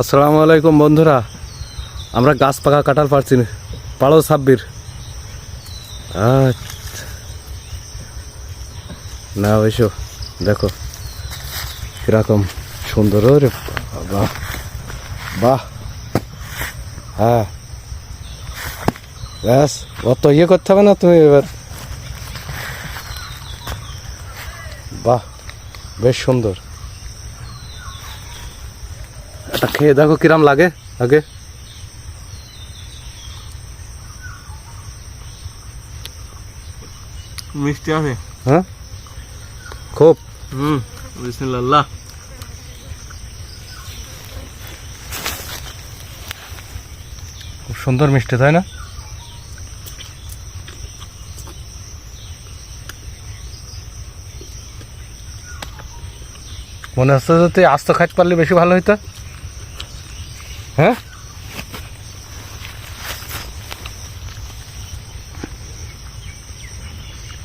আসসালামু আলাইকুম বন্ধুরা। আমরা গাছ পাকা কাটাল পারছি না। পাড়ো সাব্বির। আচ্ছা। না ওইসো দেখো। কীরকম সুন্দর রে বাহ বাহ। হ্যাঁ। ব্যাস, অত ইয়ে করতে হবে না তুমি এবার। বাহ, বেশ সুন্দর। এটা খেয়ে দেখো কিরাম লাগে আগে। মিষ্টি আছে। হ্যাঁ? খুব। হুম বিসমিল্লাহ। খুব সুন্দর মিষ্টি তাই না? মনে হচ্ছে যে তুই আস্ত খাইতে পারলে বেশি ভালো হইতো। হ্যাঁ?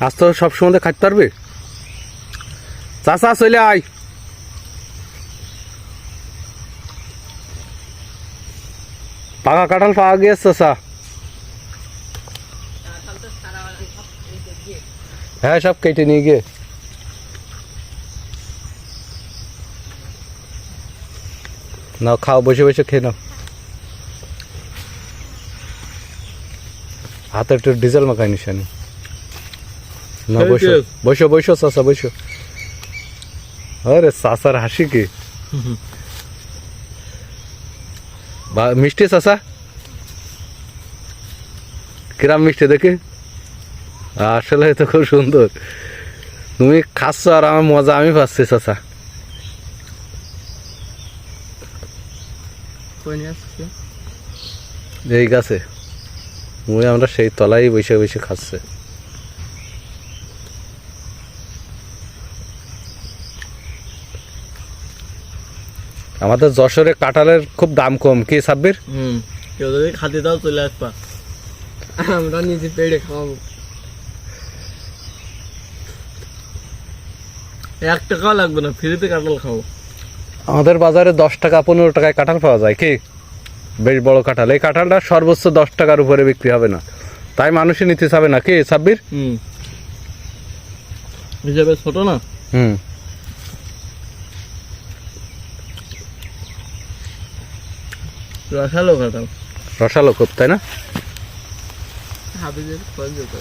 আস্ত সব সময় খাইতে পারবি? চাষা চলে আয়। পাকা কাঁঠাল পাওয়া গিয়েছে চাষা হ্যাঁ সব কেটে নিয়ে গিয়ে। নাও, খাও, বসে বসে খেয়ে নাও। হাতে একটু ডিজেল মাখাই নিশানি না বসো. বসো বসো চাষা বসো। আরে চাষার হাসি কি? মিষ্টি চাষা কিরাম মিষ্টি দেখি? আসলে তো খুব সুন্দর। তুমি খাচ্ছ আর আমার মজা আমি পাচ্ছি চাষা কই এই গাছে। মুই আমরা সেই তলাই বসে বসে খাচ্ছে। আমাদের যশোরে কাঁঠালের খুব দাম কম কি সাব্বির? কেউ যদি খাতে দাও চলে আসবা। আমরা নিজে পেড়ে খাওয়াবো। এক টাকাও লাগবে না ফ্রিতে কাঁঠাল খাব। আমাদের বাজারে দশ টাকা পনেরো টাকায় কাঁঠাল পাওয়া যায় কি? বেশ বড় কাঁঠাল। এই কাঁঠালটা সর্বোচ্চ দশ টাকার উপরে বিক্রি হবে না। তাই মানুষই নিতে চাবে না। কি সাব্বির? হিসাবে ছোট না? হুম। রসালো কাঁঠাল। রসালো খুব তাই না? হাবিজের ফল যেত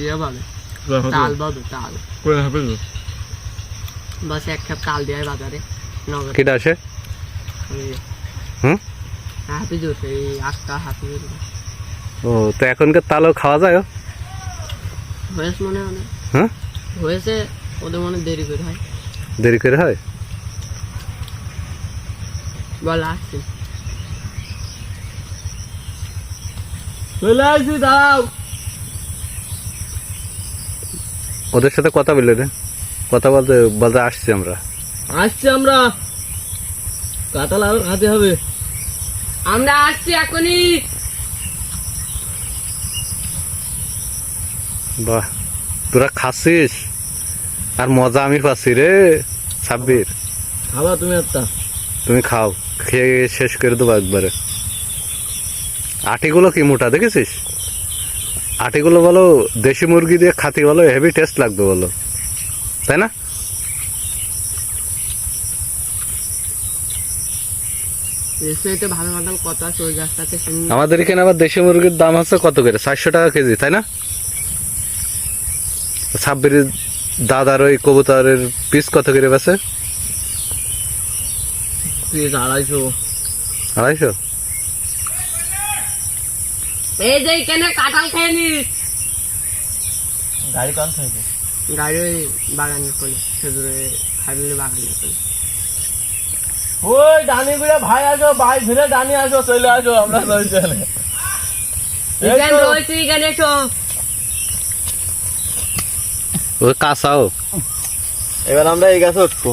ইয়ে বলে তাল বাবু তাল করে হবে বাস এক কাপ তাল দেয় বাজারে। কিটা আসে হুম? হাফিজ ও তো এখনকার তালও খাওয়া যায়? হয়েছে মনে হয় হ্যাঁ? হয়েছে ওদের মনে দেরি করে হয়। দেরি করে হয়? বল আসছে। চলে আসছি দাও। ওদের সাথে কথা বললে রে কথা বলতে বলতে আসছি আমরা। আসছি আমরা। কাঁঠাল আরও খাতে হবে। আমরা আসছি এখনই। বাহ তোরা খাচ্ছিস? আর মজা আমি পাচ্ছি রে সাব্বির। খাবা তুমি একটা তুমি খাও খেয়ে শেষ করে দেবো একবারে। আটিগুলো কি মোটা দেখেছিস? আটিগুলো বলো দেশি মুরগি দিয়ে খাতি বলো হেভি টেস্ট লাগবে বলো। তাই না? এটা ভালো কথা আছে ওই গাছটাতে আমাদের এখানে আবার দেশি মুরগির দাম আছে কত করে? চারশো টাকা কেজি তাই না? ছাব্বির দাদার ওই কবুতরের পিস কত করে বেছে পিস আড়াইশো। আড়াইশো? এই যে এখানে কাঁঠাল খেয়ে নিস। গাড়ি কম থাকবে গাড়ি ওই বাগানে করে খেজুরে খাইলে বাগানে করে ওই ডানি গুলো ভাই আসো ভাই ঘুরে ডানি আসো চলে আসো আমরা চলে কাঁচাও এবার আমরা এই গাছে উঠবো।